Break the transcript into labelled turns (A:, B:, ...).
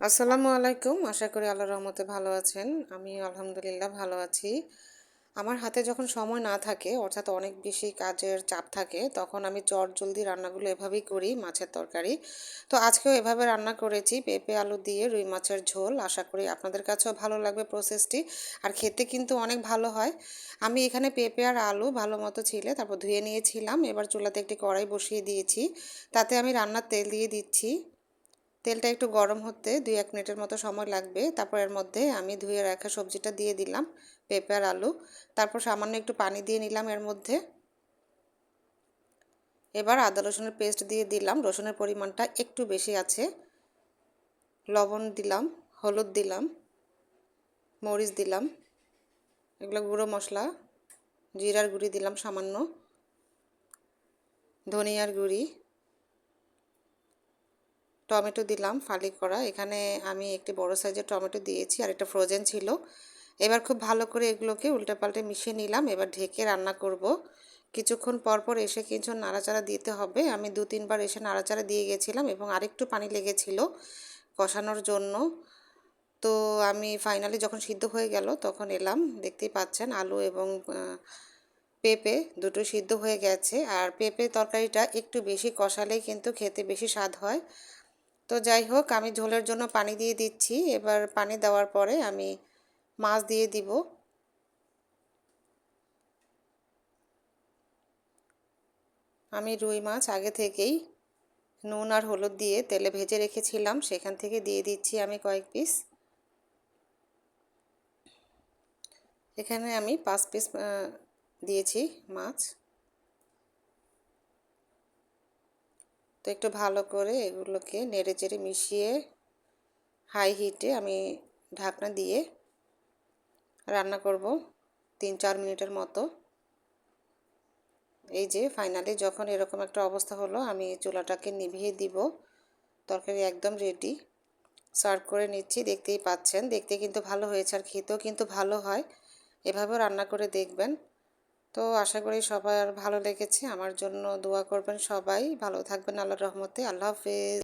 A: আসসালামু আলাইকুম। আশা করি আল্লাহ রহমতে ভালো আছেন। আমি আলহামদুলিল্লাহ ভালো আছি। আমার হাতে যখন সময় না থাকে, অর্থাৎ অনেক বেশি কাজের চাপ থাকে, তখন আমি চট জলদি রান্নাগুলো এভাবেই করি, মাছের তরকারি। তো আজকেও এভাবে রান্না করেছি, পেঁপে, আলু দিয়ে রুই মাছের ঝোল। আশা করি আপনাদের কাছেও ভালো লাগবে প্রসেসটি। আর খেতে কিন্তু অনেক ভালো হয়। আমি এখানে পেঁপে আর আলু ভালো মতো ছিলে, তারপর ধুয়ে নিয়েছিলাম। এবার চুলাতে একটি কড়াই বসিয়ে দিয়েছি। তাতে আমি রান্নার তেল দিয়ে দিচ্ছি। তেলটা একটু গরম হতে দুই এক মিনিটের মতো সময় লাগবে। তারপর এর মধ্যে আমি ধুয়ে রাখা সবজিটা দিয়ে দিলাম, পেঁপে আর আলু। তারপর সামান্য একটু পানি দিয়ে নিলাম এর মধ্যে। এবার আদা, রসুনের পেস্ট দিয়ে দিলাম। রসুনের পরিমাণটা একটু বেশি আছে। লবণ দিলাম, হলুদ দিলাম, মরিচ দিলাম, এগুলো গুঁড়ো মশলা, জিরার গুঁড়ি দিলাম সামান্য, ধনিয়ার গুঁড়ি। টমেটো দিলাম ফালি করা। এখানে আমি একটি বড় সাইজের টমেটো দিয়েছি আর একটা ফ্রোজেন ছিল। এবার খুব ভালো করে এগুলোকে উল্টে পাল্টে মিশিয়ে নিলাম, এবার ঢেকে রান্না করব। কিছুক্ষণ পর পর এসে কিছু নাড়াচাড়া দিতে হবে। আমি দু, তিনবার এসে নাড়াচাড়া দিয়ে গেছিলাম এবং আরেকটু পানি লেগেছিল কষানোর জন্য। তো আমি ফাইনালি যখন সিদ্ধ হয়ে গেল তখন এলাম, দেখতেই পাচ্ছেন আলু এবং পেঁপে দুটো সিদ্ধ হয়ে গেছে। আর পেঁপে তরকারিটা একটু বেশি কষালেই কিন্তু খেতে বেশি স্বাদ হয়। তো যাই হোক, আমি ঝোলের জন্য পানি দিয়ে দিচ্ছি। এবার পানি দেওয়ার পরে আমি মাছ দিয়ে দিব। আমি রুই মাছ আগে থেকেই নুন আর হলুদ দিয়ে তেলে ভেজে রেখেছিলাম। সেখান থেকে দিয়ে দিচ্ছি আমি কয়েক পিস। এখানে আমি পাঁচ পিস দিয়েছি মাছ। একটু ভালো করে এগুলোকে নেড়ে চেড়ে মিশিয়ে হাই হিটে আমি ঢাকনা দিয়ে রান্না করব তিন চার মিনিটের মতো। এই যে ফাইনালি যখন এরকম একটা অবস্থা হলো, আমি চুলাটাকে নিভিয়ে দিব। তরকারি একদম রেডি সার্ভ করে নিচ্ছি, দেখতেই পাচ্ছেন। দেখতে কিন্তু ভালো হয়েছে আর খেতেও কিন্তু ভালো হয়। এভাবেও রান্না করে দেখবেন। তো আশা করি সবার ভালো লেগেছে। আমার জন্য দোয়া করবেন সবাই। ভালো থাকবেন আল্লাহর রহমতে। আল্লাহ হাফেজ।